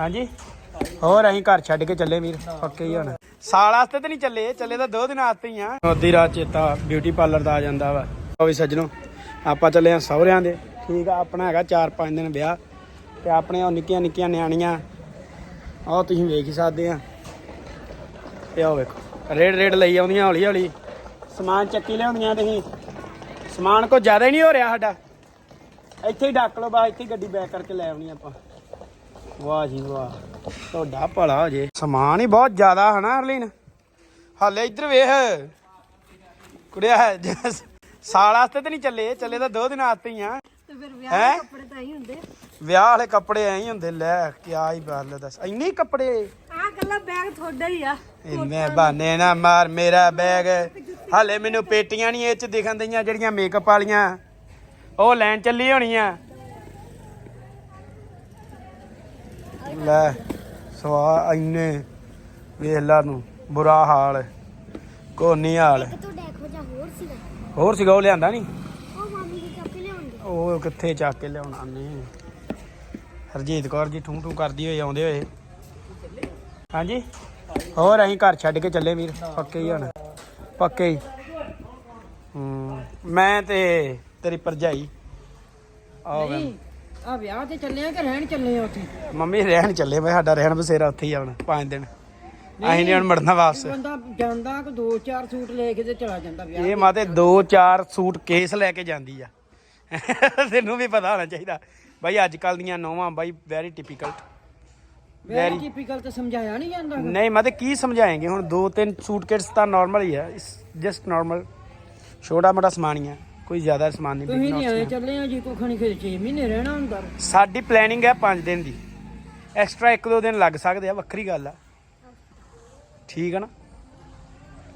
ਹਾਂਜੀ। ਹੋਰ ਅਸੀਂ ਘਰ ਛੱਡ ਕੇ ਚੱਲੇ ਵੀਰ, ਪੱਕੇ ਹੀ ਹੁਣ। ਸਾਲ ਵਾਸਤੇ ਤੇ ਨਹੀਂ ਚੱਲੇ ਚੱਲੇ ਤਾਂ ਦੋ ਦਿਨ ਵਾਸਤੇ ਹੀ ਆ। ਅੱਧੀ ਰਾਤ ਚੇਤਾ ਬਿਊਟੀ ਪਾਰਲਰ ਦਾ ਆ ਜਾਂਦਾ ਵਾ। ਉਹ ਵੀ ਸੱਜਣੋ, ਆਪਾਂ ਚੱਲੇ ਆ ਸਹੁਰਿਆਂ ਦੇ। ਠੀਕ ਆ, ਆਪਣਾ ਹੈਗਾ 4-5 ਦਿਨ ਵਿਆਹ। ਤੇ ਆਪਣੇ ਉਹ ਨਿੱਕੀਆਂ ਨਿੱਕੀਆਂ ਨਿਆਣੀਆਂ। ਆਹ ਤੁਸੀਂ ਵੇਖ ਹੀ ਸਕਦੇ ਆ। ਤੇ ਆਹ ਵੇਖੋ, ਰੇਡ ਰੇਡ ਲਈ ਆਉਂਦੀਆਂ, ਹੌਲੀ ਹੌਲੀ। ਸਮਾਨ ਚੱਕੀ ਲਿਆਉਂਦੀਆਂ ਤੁਸੀਂ ਸਮਾਨ ਕੋ ਜ਼ਿਆਦਾ ਹੀ ਨਹੀਂ ਹੋ ਰਿਹਾ ਸਾਡਾ। ਇੱਥੇ ਹੀ ਡੱਕ ਲਓ ਬਾ ਇੱਥੇ ਗੱਡੀ ਬੈਕ ਕਰਕੇ ਲੈ ਆਉਣੀ ਆਪਾਂ। ਵਾਹ ਜੀ ਵਾਹ ਤੁਹਾਡਾ ਭਲਾ ਹੋ ਜੇ। ਸਮਾਨ ਹੀ ਬਹੁਤ ਜ਼ਿਆਦਾ ਹਨਾ ਹਰਲੀਨ। ਹਾਲੇ ਇੱਧਰ ਵੇਖ। ਕੁੜਿਆ ਸਾਲ ਵਾਸਤੇ ਤੇ ਨਹੀਂ ਚੱਲੇ ਚੱਲੇ ਤਾਂ ਦੋ ਦਿਨ ਵਾਸਤੇ ਹੀ ਆ। ਤੇ ਫਿਰ ਵਿਆਹ ਹੈਂ? ਦੇ ਕੱਪੜੇ ਤਾਂ ਹੀ ਹੁੰਦੇ। ਵਿਆਹ ਵਾਲੇ ਕੱਪੜੇ ਐਂ ਹੀ ਹੁੰਦੇ ਲੈ ਕਿਆ ਹੀ ਗੱਲ ਦੱਸ। ਇੰਨੇ ਹੀ ਕੱਪੜੇ। ਆਹ ਗੱਲਾਂ ਬੈਗ ਤੁਹਾਡਾ ਹੀ ਆ। ਇੰਨੇ ਬਹਾਨੇ ਨਾ ਮਾਰ ਮੇਰਾ ਬੈਗ। ਹਾਲੇ ਮੈਨੂੰ ਪੇਟੀਆਂ ਨਹੀਂ ਇਹ ਚ ਦਿਖਣ ਦਈਆਂ ਜਿਹੜੀਆਂ ਮੇਕਅਪ ਵਾਲੀਆਂ। ਉਹ ਲੈਣ ਚੱਲੀ ਹੋਣੀ ਆ। ਲੈ ਸਵਾ ਇੰਨੇ ਵੇਖ ਲਾ ਨੂੰ ਬੁਰਾ ਹਾਲ ਕੋਨੀ ਹਾਲ ਤੂੰ ਦੇਖੋ ਜਾ ਹੋਰ ਸੀਗਾ। ਹੋਰ ਸੀਗਾ ਉਹ ਲਿਆਂਦਾ ਨਹੀਂ? ਉਹ ਮਾਮੀ ਦੀ ਚੱਕ ਲਿਆਉਂਦੇ। ਉਹ ਕਿੱਥੇ ਚੱਕ ਕੇ ਲਿਆਉਣਾ ਨੇ ਹਰਜੀਤ ਕੌਰ ਜੀ ਠੂੰ ਠੂੰ ਕਰਦੀ ਹੋਈ ਆਉਂਦੇ ਹੋਏ। ਹਾਂਜੀ? ਹੋਰ ਅਸੀਂ ਘਰ ਛੱਡ ਕੇ ਚੱਲੇ ਵੀਰ ਪੱਕੇ ਹੀ ਹੁਣ। ਪੱਕੇ ਹੀ। ਮੈਂ ਤੇ ਤੇਰੀ ਭਰਜਾਈ। ਆਹ ਵੇ। ਆ ਵਿਆਹ ਤੇ ਚੱਲੇ ਆ ਕਿ ਰਹਿਣ ਚੱਲੇ ਆ ਉੱਥੇ? ਮੰਮੀ ਰਹਿਣ ਚੱਲੇ ਮੈਂ ਸਾਡਾ ਰਹਿਣ ਬਸੇਰਾ ਉੱਥੇ ਹੀ ਆਉਣਾ ਪੰਜ ਦਿਨ। ਅਸੀਂ ਨਹੀਂ ਹੁਣ ਮੁੜਨਾ ਵਾਪਸ। ਬੰਦਾ ਜਾਂਦਾ ਕਿ ਦੋ ਚਾਰ ਸੂਟ ਲੈ ਕੇ ਤੇ ਚਲਾ ਜਾਂਦਾ ਵਿਆਹ ਇਹ ਮਾਤੇ ਦੋ ਚਾਰ ਸੂਟ ਕੇਸ ਲੈ ਕੇ ਜਾਂਦੀ ਆ। ਤੈਨੂੰ ਵੀ ਪਤਾ ਹੋਣਾ ਚਾਹੀਦਾ। ਬਾਈ ਅੱਜ ਕੱਲ ਦੀਆਂ ਨੋਵਾਂ ਬਾਈ ਵੈਰੀ ਟਿਪੀਕਲ ਵੈਰੀ ਟਿਪੀਕਲ ਤੇ ਸਮਝਾਇਆ ਨਹੀਂ ਜਾਂਦਾ ਨਹੀਂ ਮਾਤੇ ਕੀ ਸਮਝਾਏਂਗੇ? ਹੁਣ ਦੋ ਤਿੰਨ ਸੂਟਕੇਸ ਤਾਂ ਨਾਰਮਲ ਹੀ ਆ। ਜਸਟ ਨਾਰਮਲ ਛੋਟਾ ਮੋਟਾ ਸਮਾਨ ਹੀ ਆ। ਕੋਈ ਜ਼ਿਆਦਾ ਸਮਾਨ ਨਹੀਂ ਤੁਸੀਂ ਨਹੀਂ ਆਏ। ਚੱਲੇ ਆ ਜੀ ਕੋ ਖਣੀ ਫਿਰ 6 ਮਹੀਨੇ ਰਹਿਣਾ ਹੁੰਦਾ। ਸਾਡੀ ਪਲੈਨਿੰਗ ਹੈ 5 ਦਿਨ ਦੀ। ਐਕਸਟਰਾ ਇੱਕ ਦੋ ਦਿਨ ਲੱਗ ਸਕਦੇ ਆ ਵੱਖਰੀ ਗੱਲ ਆ। ਠੀਕ ਆ ਨਾ?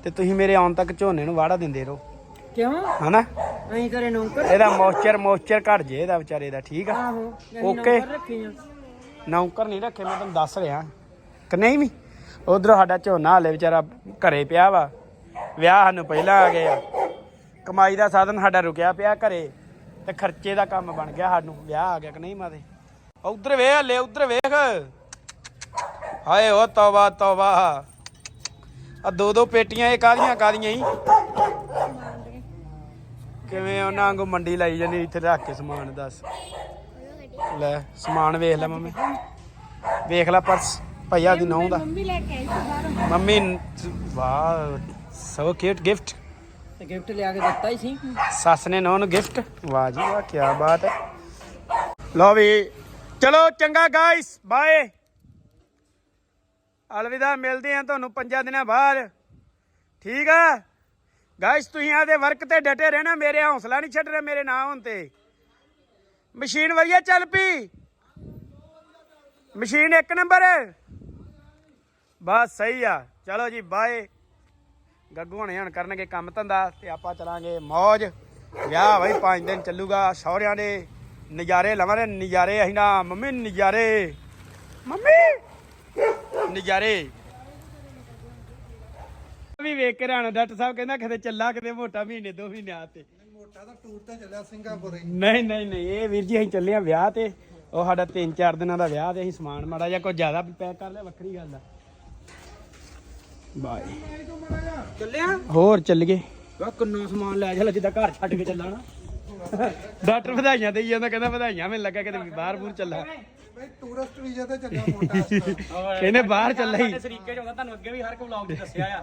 ਤੇ ਤੁਸੀਂ ਮੇਰੇ ਆਉਣ ਤੱਕ ਝੋਨੇ ਨੂੰ ਵਾੜਾ ਦਿੰਦੇ ਰਹੋ। ਕਿਉਂ? ਹਨਾ? ਐਂ ਕਰੇ ਨੌਕਰ। ਇਹਦਾ ਮੋਇਸਚਰ ਮੋਇਸਚਰ ਘਟ ਜੇ ਇਹਦਾ ਵਿਚਾਰੇ ਦਾ ਠੀਕ ਆ? ਆਹੋ ਅਸੀਂ ਓਕੇ। ਨੌਕਰ ਰੱਖੇ ਆ। ਨੌਕਰ ਨਹੀਂ ਰੱਖੇ ਮੈਂ ਤੁਹਾਨੂੰ ਦੱਸ ਰਿਹਾ। ਕਿ ਨਹੀਂ ਵੀ? ਉਧਰੋਂ ਸਾਡਾ ਝੋਨਾ ਹਲੇ ਵਿਚਾਰਾ ਘਰੇ ਪਿਆ ਵਾ। ਵਿਆਹ ਸਾਨੂੰ ਪਹਿਲਾਂ ਆ ਗਏ ਆ। ਕਮਾਈ ਦਾ ਸਾਧਨ ਸਾਡਾ ਰੁਕਿਆ ਪਿਆ ਘਰੇ ਤੇ ਖਰਚੇ ਦਾ ਕੰਮ ਬਣ ਗਿਆ ਸਾਨੂੰ ਵਿਆਹ ਆ ਗਿਆ ਕਿ ਨਹੀਂ ਮਾਦੇ ਉਧਰ ਵੇਖ ਹਲੇ ਉਧਰ ਵੇਖ। ਹਾਏ ਓ ਤੌਬਾ ਤੌਬਾ। ਆ ਦੋ ਦੋ ਪੇਟੀਆਂ ਇਹ ਕਾਦੀਆਂ ਕਾਦੀਆਂ ਹੀ ਕਿਵੇਂ ਉਹਨਾਂ ਵਾਂਗੂ ਮੰਡੀ ਲਾਈ ਜਾਂਦੀ ਇੱਥੇ ਰੱਖ ਕੇ ਸਮਾਨ ਦੱਸ। ਲੈ ਸਮਾਨ ਵੇਖ ਲੈ ਮੰਮੀ। ਵੇਖ ਲੈ ਪਰਸ ਭਈਆ ਦੀ ਨੌਂ ਦਾ। ਮੰਮੀ ਲੈ ਕੇ ਆਈ ਸੀ ਬਾਹਰੋਂ। ਮੰਮੀ ਵਾਹ ਸੋ ਕਿਊਟ ਗਿਫਟ ਤੇ ਗਿਫਟ ਲਿਆ ਕੇ ਦਿੱਤਾ ਹੀ ਸੀ। ਸੱਸ ਨੇ ਨੌਂ ਨੂੰ ਗਿਫਟ। ਵਾਹ ਜੀ ਵਾਹ ਕੀ ਬਾਤ ਹੈ। ਲਓ ਵੀ, ਚਲੋ ਚੰਗਾ ਗਾਇਸ ਬਾਏ ਅਲਵਿਦਾ, ਮਿਲਦੇ ਆ ਤੁਹਾਨੂੰ ਪੰਜਾਂ ਦਿਨਾਂ ਬਾਅਦ। ਠੀਕ ਆ? ਗਾਇਸ ਤੁਸੀਂ ਆਦੇ ਵਰਕ ਤੇ ਡਟੇ ਰਹਿਣਾ, ਮੇਰੇ ਹੌਸਲਾ ਨਹੀਂ ਛੱਡਣਾ ਮੇਰੇ ਨਾਂ ਹੋਣ ਤੇ। ਮਸ਼ੀਨ ਵਧੀਆ ਚੱਲ ਪਈ। ਮਸ਼ੀਨ ਇੱਕ ਨੰਬਰ ਬਸ ਸਹੀ ਆ। ਚਲੋ ਜੀ ਬਾਏ ਗੱਗੂ ਹੁਣੇ ਹੁਣ ਕਰਨਗੇ ਕੰਮ ਧੰਦਾ ਤੇ ਆਪਾਂ ਚਲਾਂਗੇ ਮੌਜ। ਵਿਆਹ ਬਈ 5 ਦਿਨ ਚੱਲੂਗਾ ਸਹੁਰਿਆਂ ਦੇ ਨਜ਼ਾਰੇ ਲਵਾਂਗੇ। ਨਜ਼ਾਰੇ ਅਸੀਂ ਨਾ ਮੰਮੀ ਨਜ਼ਾਰੇ। ਮੰਮੀ! ਨਜ਼ਾਰੇ। ਵੀ ਵੇਖ ਕੇ ਰਾਣਾ ਡਾਕਟਰ ਸਾਹਿਬ ਕਹਿੰਦਾ ਕਿਤੇ ਚੱਲਾ ਕਿਤੇ ਮੋਟਾ ਮਹੀਨੇ ਦੋ ਮਹੀਨੇ ਆ ਤੇ। ਮੋਟਾ ਤਾਂ ਟੂਰ ਤੇ ਚੱਲਿਆ ਸਿੰਗਾਪੁਰ ਨਹੀਂ ਨਹੀਂ ਨਹੀਂ ਇਹ ਵੀਰ ਜੀ ਅਸੀਂ ਚੱਲੇ ਆ ਵਿਆਹ ਤੇ। ਉਹ ਸਾਡਾ 3-4 ਦਿਨਾਂ ਦਾ ਵਿਆਹ ਤੇ ਅਸੀਂ ਸਮਾਨ ਮਾੜਾ ਜਿਹਾ ਕੋਈ ਜ਼ਿਆਦਾ ਪੈਕ ਕਰ ਲਿਆ ਵੱਖਰੀ ਗੱਲ ਆ। ਬਾਏ। ਚੱਲਿਆ? ਹੋਰ ਚੱਲ ਗਏ। ਵਾ ਕਿੰਨਾ ਸਮਾਨ ਲੈ ਚੱਲ ਜਿੱਦਾਂ ਘਰ ਛੱਡ ਕੇ ਚੱਲਾਂ ਨਾ। ਡਾਕਟਰ ਵਧਾਈਆਂ ਦੇਈ ਜਾਂਦਾ ਕਹਿੰਦਾ ਵਧਾਈਆਂ ਮੈਨੂੰ ਲੱਗਾ ਕਿਤੇ ਬਾਹਰ ਬੂਰ ਚੱਲਾ ਬਈ ਟੂਰਿਸਟ ਵੀਜ਼ਾ ਤੇ ਚੱਲਿਆ ਮੋਟਾ ਇਹਨੇ ਬਾਹਰ ਚੱਲਾ ਹੀ। ਤਰੀਕੇ ਚ ਹੁੰਦਾ ਤੁਹਾਨੂੰ ਅੱਗੇ ਵੀ ਹਰ ਇੱਕ ਵਲੌਗ 'ਚ ਦੱਸਿਆ ਆ।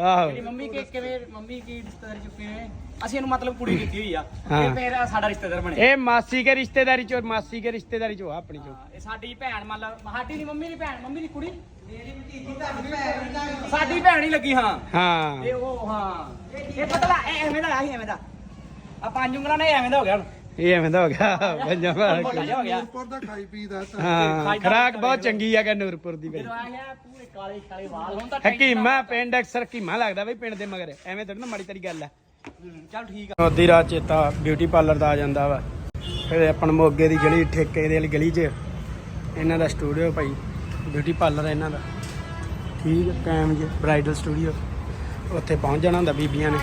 ਆਹੋ। ਮੇਰੀ ਮੰਮੀ ਕਿ ਕਿਵੇਂ ਮੰਮੀ ਕੀ ਰਿਸ਼ਤੇਦਾਰੀ ਚ ਕਿਵੇਂ? ਅਸੀਂ ਇਹਨੂੰ ਮਤਲਬ ਕੁੜੀ ਕੀਤੀ ਹੋਈ ਆ। ਇਹ ਫਿਰ ਸਾਡਾ ਰਿਸ਼ਤੇਦਾਰ ਬਣਿਆ। ਇਹ ਮਾਸੀ ਕੇ ਰਿਸ਼ਤੇਦਾਰੀ ਚੋਂ ਮਾਸੀ ਕੇ ਰਿਸ਼ਤੇਦਾਰੀ ਚੋਂ ਆ ਆਪਣੀ ਚੋਂ। ਇਹ ਸਾਡੀ ਭੈਣ ਮਤਲਬ ਸਾਡੀ ਨਹੀਂ ਮੰਮੀ ਦੀ ਭੈਣ ਮੰਮੀ ਦੀ ਕੁੜੀ। ਮੇਰੀ ਭਤੀਜੀ ਤੁਹਾਡੀ ਭੈਣ ਸਾਡੀ ਭੈਣ ਹੀ ਲੱਗੀ ਹਾਂ। ਹਾਂ। ਇਹ ਉਹ ਹਾਂ। ਇਹ ਪਤਲਾ ਇਹ ਐਵੇਂ ਦਾ ਆ ਸੀ ਐਵੇਂ ਦਾ। ਆ ਪੰਜ ਉਂਗਲਾਂ ਨੇ ਐਵੇਂ ਦਾ ਹੋ ਗਿਆ ਹੁਣ। ਇਹ ਐਵੇਂ ਦਾ ਹੋ ਗਿਆ ਪੰਜਾਂ ਜਿਹਾ ਹੋ ਗਿਆ। ਨੂਰਪੁਰ ਦਾ ਖਾਈ ਪੀ ਦਾ ਤਾਂ। ਹਾਂ ਖਰਾਕ ਬਹੁਤ ਚੰਗੀ ਆ ਕਿ ਨੂਰਪੁਰ ਦੀ ਬਈ। ਜਦੋਂ ਆ ਗਿਆ ਪੂਰੇ ਕਾਲੇ ਕਾਲੇ ਵਾਲ ਹੁਣ ਤਾਂ ਹਕੀਮਾ ਪਿੰਡ ਅਕਸਰ ਹਕੀਮਾ ਲੱਗਦਾ ਬਈ ਪਿੰਡ ਦੇ ਮਗਰ। ਐਵੇਂ ਥੋੜੀ ਨਾ ਮਾੜੀ ਤੇਰੀ ਗੱਲ ਆ। ਚੱਲ ਠੀਕ ਆ। ਅੱਧੀ ਰਾਤ ਚੇਤਾ ਬਿਊਟੀ ਪਾਰਲਰ ਦਾ ਆ ਜਾਂਦਾ ਵਾ। ਫਿਰ ਆਪਣ ਮੋਗੇ ਦੀ ਗਲੀ ਠੇਕੇ ਦੇ ਵਾਲੀ ਗਲੀ 'ਚ। ਇਹਨਾਂ ਦਾ ਸਟੂਡੀਓ ਭਾਈ ਬਿਊਟੀ ਪਾਰਲਰ ਹੈ ਇਹਨਾਂ ਦਾ। ਠੀਕ ਹੈ ਕਾਇਮ ਜੀ ਬ੍ਰਾਈਡਲ ਸਟੂਡੀਓ ਉੱਥੇ ਪਹੁੰਚ ਜਾਣਾ ਹੁੰਦਾ ਬੀਬੀਆਂ ਨੇ।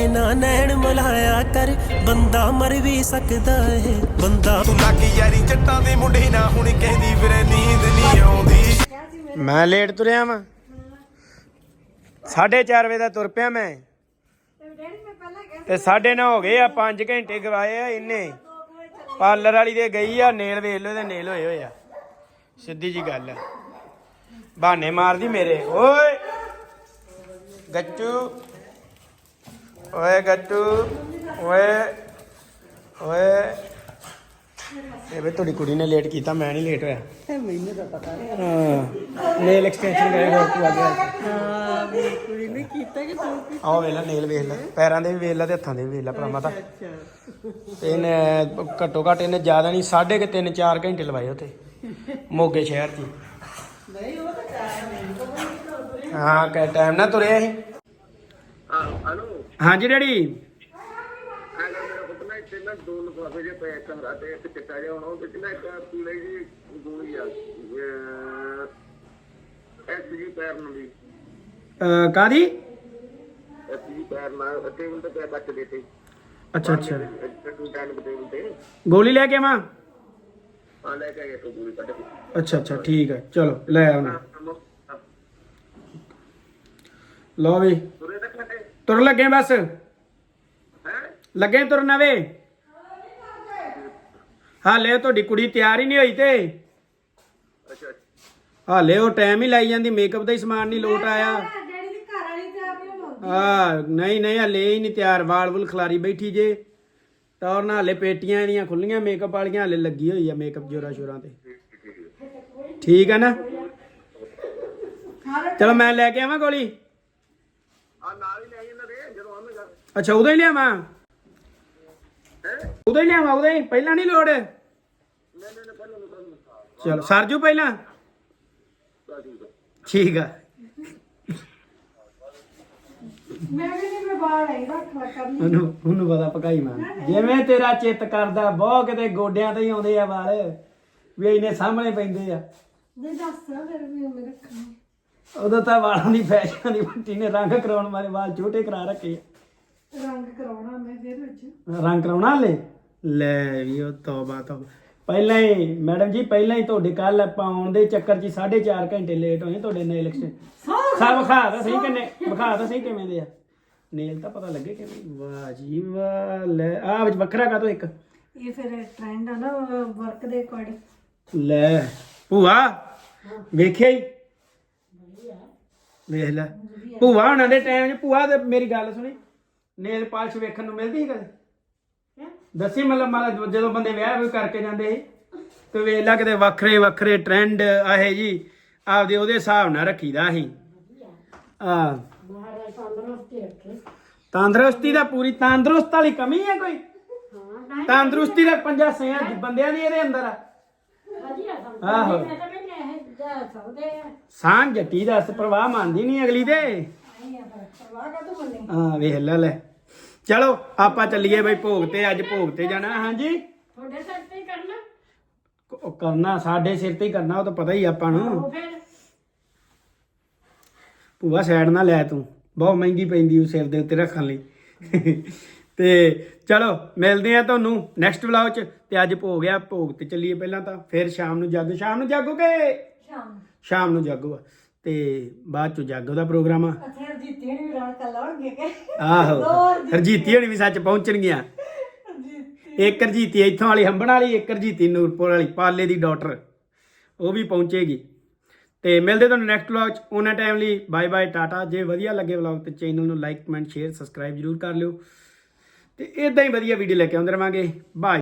ਚਾਹੇ ਨਾ ਨੈਣ ਮਲਾਇਆ ਕਰ ਬੰਦਾ ਮਰ ਵੀ ਸਕਦਾ ਏ। ਬੰਦਾ ਤੂੰ ਲੱਗੀ ਯਾਰੀ ਜੱਟਾਂ ਦੇ ਮੁੰਡੇ ਨਾ ਹੁਣ ਕਹਿੰਦੀ ਫਿਰੇ ਨੀਂਦ ਨਹੀਂ ਆਉਂਦੀ। ਮੈਂ ਲੇਟ ਤੁਰਿਆ ਵਾਂ। 4:30 ਵਜੇ ਦਾ ਤੁਰ ਪਿਆ ਮੈਂ। ਤੇ 9:30 ਹੋ ਗਏ ਆ 5 ਘੰਟੇ ਗਵਾਏ ਆ ਇੰਨੇ ਪਾਰਲਰ ਵਾਲੀ ਦੇ ਗਈ ਆ ਨੇਲ ਵੇਖ ਲਓ ਤੇ ਨੇਲ ਹੋਏ ਹੋਏ ਆ। ਸਿੱਧੀ ਜੀ ਗੱਲ ਆ। ਬਹਾਨੇ ਮਾਰਦੀ ਮੇਰੇ। ਓਏ ਗੱਟੂ ਓਏ ਗੱਟੂ ਓਏ ਓਏ। ਇਹ ਵੀ ਤੁਹਾਡੀ ਕੁੜੀ ਨੇ ਲੇਟ ਕੀਤਾ ਮੈਂ ਨਹੀਂ ਲੇਟ ਹੋਇਆ। ਮੈਨੂੰ ਤਾਂ ਪਤਾ ਨਹੀਂ। ਹਾਂ ਨੇਲ ਐਕਸਟੈਂਸ਼ਨ ਕਰੇ ਹੋਰ ਤੂੰ ਆ ਗਿਆ। ਹਾਂ ਵੀ ਕੁੜੀ ਨੇ ਕੀਤਾ ਕਿ ਤੂੰ ਕੀਤਾ? ਆਹ ਵੇਖ ਲੈ ਨੇਲ ਵੇਖ ਲੈ। ਪੈਰਾਂ ਦੇ ਵੀ ਵੇਖ ਲੈ ਤੇ ਹੱਥਾਂ ਦੇ ਵੀ ਵੇਖ ਲੈ ਭਰਾ ਮਾਤਾ ਤੇ ਇਹਨੇ ਘੱਟੋ ਘੱਟ ਇਹਨੇ ਜ਼ਿਆਦਾ ਨਹੀਂ ਸਾਢੇ ਕਿ 3 4 ਘੰਟੇ ਲਵਾਏ ਉੱਥੇ ਮੋਗੇ ਸ਼ਹਿਰ 'ਚ। ਨਹੀਂ ਉਹ ਤਾਂ ਟਾਈਮ ਹਾਂ। ਕਿ ਟਾਈਮ ਨਾ ਤੁਰਿਆ ਇਹ ਹਾਂ ਹਲੋ ਹਾਂਜੀ ਡੈਡੀ ਅਗਰ ਮੇਰਾ ਪੁੱਤ ਨਾ ਇੱਥੇ ਨਾ ਦੋ ਲਫਾਫੇ ਜੇ ਪਏ ਇੱਕ ਹਰਾ ਤੇ ਇੱਕ ਚਿੱਟਾ ਜਿਹਾ ਹੋਣਾ ਉਹਦੇ ਚ ਨਾ ਇੱਕ ਪੀਲੇ ਜੀ ਗੋਲੀ ਆ ਐਸ ਜੀ ਪੈਰ ਨੂੰ ਵੀ ਅਹ, ਕਾਦੀ ਐਸ ਜੀ ਪੈਰ ਨਾਲ ਟੇਬਲ ਤੇ ਪਿਆ ਬੱਚ ਦੇ ਤੇ ਅੱਛਾ ਅੱਛਾ ਟੂ ਟੈਨ ਟੇਬਲ ਤੇ ਗੋਲੀ ਲੈ ਕੇ ਆਵਾਂ ਆ ਲੈ ਕੇ ਆਇਆ ਤੂੰ ਗੋਲੀ ਕੱਢ ਕੇ ਅੱਛਾ ਅੱਛਾ ਠੀਕ ਹੈ ਚਲੋ ਲੈ ਆਉਣਾ ਲਓ ਵੀ ਤੁਰੇ ਤੁਰ ਲੱਗੇ ਬਸ? ਹੈ? ਲੱਗੇ ਤੁਰਨ ਵੇ ਹਾਲੇ ਤੁਹਾਡੀ ਕੁੜੀ ਤਿਆਰ ਹੀ ਨਹੀਂ ਹੋਈ ਤੇ। ਅੱਛਾ ਹਾਲੇ ਉਹ ਟਾਈਮ ਹੀ ਲਾਈ ਜਾਂਦੀ ਮੇਕਅਪ ਦਾ ਹੀ ਸਮਾਨ ਨਹੀਂ ਲੋਟ ਆਇਆ। ਆ। ਨਹੀਂ ਨਹੀਂ ਹਲੇ ਹੀ ਨਹੀਂ ਤਿਆਰ ਵਾਲ ਵੁਲ ਖਲਾਰੀ ਬੈਠੀ ਜੇ। ਟੌਰ ਨਾਲ ਹਲੇ ਪੇਟੀਆਂ ਇਹਦੀਆਂ ਖੁੱਲੀਆਂ ਮੇਕਅਪ ਵਾਲੀਆਂ ਹਲੇ ਲੱਗੀ ਹੋਈ ਆ ਮੇਕਅਪ ਜੋਰਾ ਸ਼ੋਰਾਂ ਤੇ। ਠੀਕ ਆ ਨਾ? ਚਲੋ ਮੈਂ ਲੈ ਕੇ ਆਵਾਂ ਗੋਲੀ? ਆ ਨਾਲ ਹੀ ਲੈ ਅੱਛਾ ਉਦੋਂ ਹੀ ਲਿਆਵਾਂ? ਉਦੋਂ ਹੀ ਲਿਆਵਾਂ ਉਦੋਂ ਹੀ? ਪਹਿਲਾਂ ਨਹੀਂ ਲੋੜ? ਚਲੋ ਸਰਜੂ ਪਹਿਲਾਂ? ਠੀਕ ਆ। ਉਹਨੂੰ ਉਹਨੂੰ ਪਤਾ ਪਕਾਈ ਜਿਵੇਂ ਤੇਰਾ ਚਿੱਤ ਕਰਦਾ ਬਹੁਤ ਕਿਤੇ ਗੋਡਿਆਂ ਤੇ ਹੀ ਆਉਂਦੇ ਆ ਵਾਲ। ਵੀ ਇੰਨੇ ਸਾਹਮਣੇ ਪੈਂਦੇ ਆ। ਨਹੀਂ ਦੱਸ ਫਿਰ ਵੀ ਮੈਂ ਰੱਖਾਂ ਉਦੋਂ ਤਾਂ ਵਾਲਾਂ ਦੀ ਫੈਸ਼ਨ ਦੀ ਵੱਟੀ ਨੇ ਰੰਗ ਕਰਾਉਣ ਵਾਲੇ ਵਾਲ ਛੋਟੇ ਕਰਾ ਰੱਖੇ ਆ। ਰੰਗ ਕਰਾਉਣਾ ਮੈਂ ਫਿਰ ਵਿੱਚ। ਰੰਗ ਕਰਾਉਣਾ ਲੈ ਲੈ ਵੀ ਉਹ ਤੋਬਾ ਤੋਬਾ। ਪਹਿਲਾਂ ਹੀ ਮੈਡਮ ਜੀ ਪਹਿਲਾਂ ਹੀ ਤੁਹਾਡੇ ਕੱਲ ਆਪਾਂ ਆਉਣ ਦੇ ਚੱਕਰ 'ਚ 4.5 ਘੰਟੇ ਲੇਟ ਹੋਏ ਤੁਹਾਡੇ ਨੇਲ ਐਕਸਟੈਂਸ਼ਨ ਸਭ ਵਿਖਾ ਤਾਂ ਸਹੀ ਕਿੰਨੇ ਵਿਖਾ ਤਾਂ ਸਹੀ ਕਿਵੇਂ ਦੇ ਆ। ਨੇਲ ਤਾਂ ਪਤਾ ਲੱਗੇ ਕਿਵੇਂ। ਵਾਹ ਜੀ ਵਾਹ ਲੈ ਆ ਵਿੱਚ ਵੱਖਰਾ ਕਾ ਇੱਕ? ਇਹ ਫਿਰ ਟ੍ਰੈਂਡ ਆ ਨਾ ਵਰਕ ਦੇ ਅਕੋਰਡਿੰਗ ਲੈ ਭੂਆ ਵੇਖਿਆ ਹੀ? ਵੇਖ ਲੈ। ਭੂਆ ਉਹਨਾਂ ਦੇ ਟਾਈਮ 'ਚ ਭੂਆ ਤੇ ਮੇਰੀ ਗੱਲ ਸੁਣੀ। ਨੇਲ ਪਾਲਿਸ਼ ਵੇਖਣ ਨੂੰ ਮਿਲਦੀ ਸੀ ਕਦੇ? ਦੱਸੀ ਮਤਲਬ ਮਾਲਾ ਜਦੋਂ ਬੰਦੇ ਵਿਆਹ ਵੀ ਕਰਕੇ ਜਾਂਦੇ ਸੀ ਤੇ ਵੇਖ ਲੈ ਕਿਤੇ ਵੱਖਰੇ ਵੱਖਰੇ ਟ੍ਰੈਂਡ ਆਹੇ ਜੀ ਆਪਦੇ ਉਹਦੇ ਹਿਸਾਬ ਨਾਲ ਰੱਖੀਦਾ ਸੀ। ਆ। ਤੰਦਰੁਸਤੀ ਦਾ ਪੂਰੀ ਤੰਦਰੁਸਤ ਵਾਲੀ ਕਮੀ ਹੈ ਕੋਈ? ਤੰਦਰੁਸਤੀ ਦਾ ਪੰਜਾ ਸਿਆਂ ਬੰਦਿਆਂ ਦੀ ਇਹਦੇ ਅੰਦਰ ਆ। ਆਹੋ। ਸਾਂ ਜੱਟੀ ਦਾ ਪ੍ਰਵਾਹ ਮੰਨਦੀ ਨਹੀਂ ਅਗਲੀ ਦੇ ਹਾਂ ਵੇਖ ਲੈ ਲੈ। ਚਲੋ ਆਪਾਂ ਚੱਲੀਏ ਬਈ ਭੋਗ ਤੇ ਅੱਜ ਭੋਗ ਤੇ ਜਾਣਾ ਹਾਂਜੀ? ਤੁਹਾਡੇ ਸਿਰ ਤੇ ਹੀ ਕਰਨਾ। ਉਹ ਕਰਨਾ ਸਾਡੇ ਸਿਰ ਤੇ ਹੀ ਕਰਨਾ ਉਹ ਤਾਂ ਪਤਾ ਹੀ ਆਪਾਂ ਨੂੰ। ਫਿਰ। ਭੂਆ ਸਾਈਡ ਨਾ ਲੈ ਤੂੰ ਬਹੁਤ ਮਹਿੰਗੀ ਪੈਂਦੀ ਉਹ ਸਿਰ ਦੇ ਉੱਤੇ ਰੱਖਣ ਲਈ। ਤੇ ਚਲੋ ਮਿਲਦੇ ਆ ਤੁਹਾਨੂੰ ਨੈਕਸਟ ਵਲੌਗ 'ਚ ਤੇ ਅੱਜ ਭੋਗ ਆ ਭੋਗ ਤੇ ਚੱਲੀਏ ਪਹਿਲਾਂ ਤਾਂ ਫਿਰ ਸ਼ਾਮ ਨੂੰ ਜਾਗੋ। ਸ਼ਾਮ ਨੂੰ ਜਾਗੋਗੇ? ਸ਼ਾਮ। ਸ਼ਾਮ ਨੂੰ ਜਾਗੋ ਆ। ਤੇ ਬਾਅਦ ਚ ਜਾਗੋ ਦਾ ਪ੍ਰੋਗਰਾਮ ਆ। ਅਥੇਰ ਜੀਤੀ ਨੇ ਵੀ ਰੌਣਕਾਂ ਲਾਉਣਗੇ ਕਿ? ਆਹੋ ਹਰਜੀਤੀ ਹਣੀ ਵੀ ਸੱਚ ਪਹੁੰਚਣਗੀਆਂ। ਇੱਕ ਹਰਜੀਤੀ ਇੱਥੋਂ ਵਾਲੀ ਹੰਬਣ ਵਾਲੀ ਇੱਕ ਹਰਜੀਤੀ ਨੂਰਪੁਰ ਵਾਲੀ ਪਾਲੇ ਦੀ ਡਾਟਰ। ਉਹ ਵੀ ਪਹੁੰਚੇਗੀ। ਤੇ ਮਿਲਦੇ ਤੁਹਾਨੂੰ ਨੈਕਸਟ ਵਲੌਗ ਚ। ਉਹਨਾਂ ਟਾਈਮ ਲਈ ਬਾਏ ਬਾਏ ਟਾਟਾ। ਜੇ ਵਧੀਆ ਲੱਗੇ ਵਲੌਗ ਤੇ ਚੈਨਲ ਨੂੰ ਲਾਈਕ ਕਮੈਂਟ ਸ਼ੇਅਰ ਸਬਸਕ੍ਰਾਈਬ ਜਰੂਰ ਕਰ ਲਿਓ। ਤੇ ਇਦਾਂ ਹੀ ਵਧੀਆ ਵੀਡੀਓ ਲੈ ਕੇ ਆਉਂਦੇ ਰਵਾਂਗੇ। ਬਾਏ